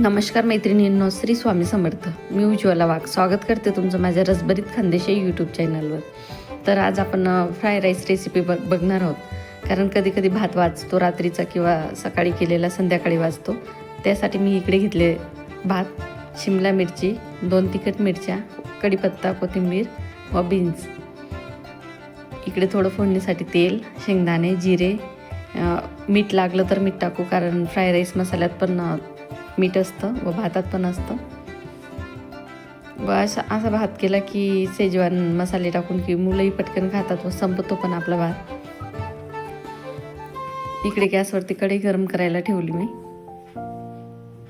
नमस्कार मैत्रिणींनो श्री स्वामी समर्थ. मी उज्ज्वला वाघ. स्वागत करते तुमचं माझ्या रसभरीत खानदेशी यूट्यूब चॅनलवर तर आज आपण फ्राय राईस रेसिपी बघ बघणार आहोत. कारण कधी कधी भात वाचतो रात्रीचा किंवा सकाळी केलेला संध्याकाळी वाचतो. त्यासाठी मी इकडे घेतले भात शिमला मिरची दोन तिखट मिरच्या कढीपत्ता कोथिंबीर व बीन्स इकडे थोडं फोडणीसाठी तेल शेंगदाणे जिरे. मीठ लागलं तर मीठ टाकू कारण फ्राय राईस मसाल्यात पण मीठ असतं व भातात पण असतं. व असा असा भात केला की सेजवान मसाले टाकून की मुलंही पटकन खातात व संपतो पण आपला भात. इकडे गॅसवरती कढई गरम करायला ठेवली मी.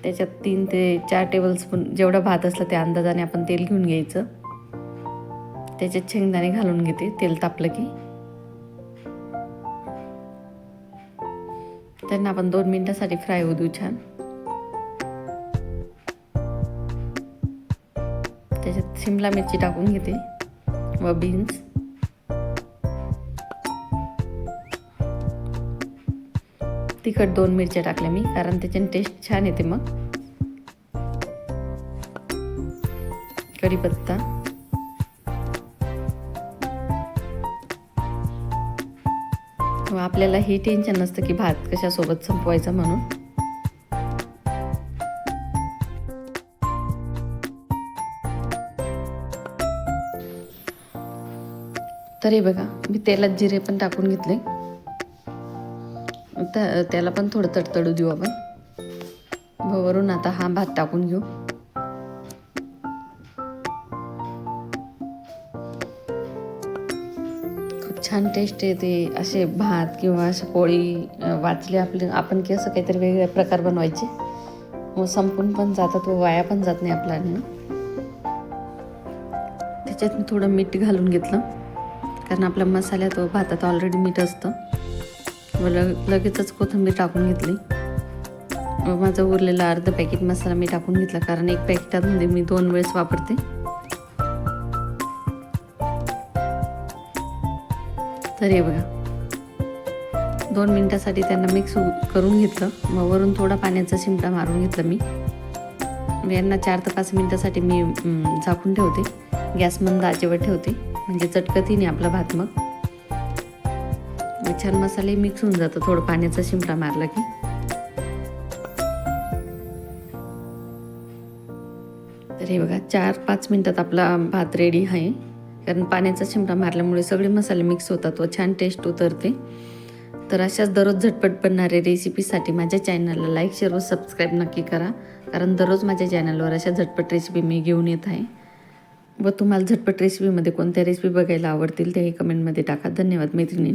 त्याच्यात तीन ते चार टेबल स्पून जेवढा भात असला त्या अंदाजाने आपण तेल घेऊन घ्यायचं. त्याच्यात शेंगदाणे घालून घेते तेल तापलं की. त्यांना आपण दोन मिनिटासाठी फ्राय होऊ देऊ छान. त्याच्यात शिमला मिरची टाकून घेते व बीन्स तिखट दोन मिरच्या टाकल्या मी कारण त्याच्याने टेस्ट छान येते मग. कढीपत्ता. व आपल्याला हे टेन्शन नसतं की भात कशासोबत संपवायचा म्हणून. तर हे बघा मी तेलात जिरे पण टाकून घेतले. त्या- त्याला पण थोडं तडतडू देऊ आपण. भवरून वरून आता हा भात टाकून घेऊ. खूप छान टेस्ट येते असे भात किंवा असे पोळी वाचले आपले आपण की असं काहीतरी वेगळे प्रकार बनवायचे. मग संपून पण जातात व वाया पण जात नाही आपल्याला. त्याच्यात मी थोडं मीठ घालून घेतलं. कारण आपल्या मसाल्यात व भातात ऑलरेडी मीठ असतं. व लग लगेचच कोथिंबीर टाकून घेतली. व माझा उरलेला अर्ध पॅकेट मसाला मी टाकून घेतला. कारण एक पॅकेटामध्ये मी दोन वेळेस वापरते. तर हे बघा. दोन मिनटासाठी त्यांना मिक्स करून घेतलं. मग वरून थोडा पाण्याचा शिमटा मारून घेतला मी. यांना चार ते पाच मिनिटासाठी मी झाकून ठेवते. गॅस मंद आचेवर ठेवते. म्हणजे चटकतही नाही आपला भात मग. म्हणजे छान मसाले मिक्स होऊन जातं. थोडं पाण्याचा शिंपडा मारला की. तर हे बघा चार पाच मिनिटात आपला भात रेडी आहे. कारण पाण्याचा शिंपडा मारल्यामुळे सगळे मसाले मिक्स होतात व छान टेस्ट उतरते. तर अशाच दररोज झटपट बनणाऱ्या रेसिपीसाठी माझ्या चॅनलला लाईक शेअर व सबस्क्राईब नक्की करा. कारण दररोज माझ्या चॅनलवर अशा झटपट रेसिपी मी घेऊन येत आहे. व तुम्हाला झटपट रेसिपीमध्ये कोणत्या रेसिपी बघायला आवडतील तेही कमेंटमध्ये टाका. धन्यवाद मैत्रिणी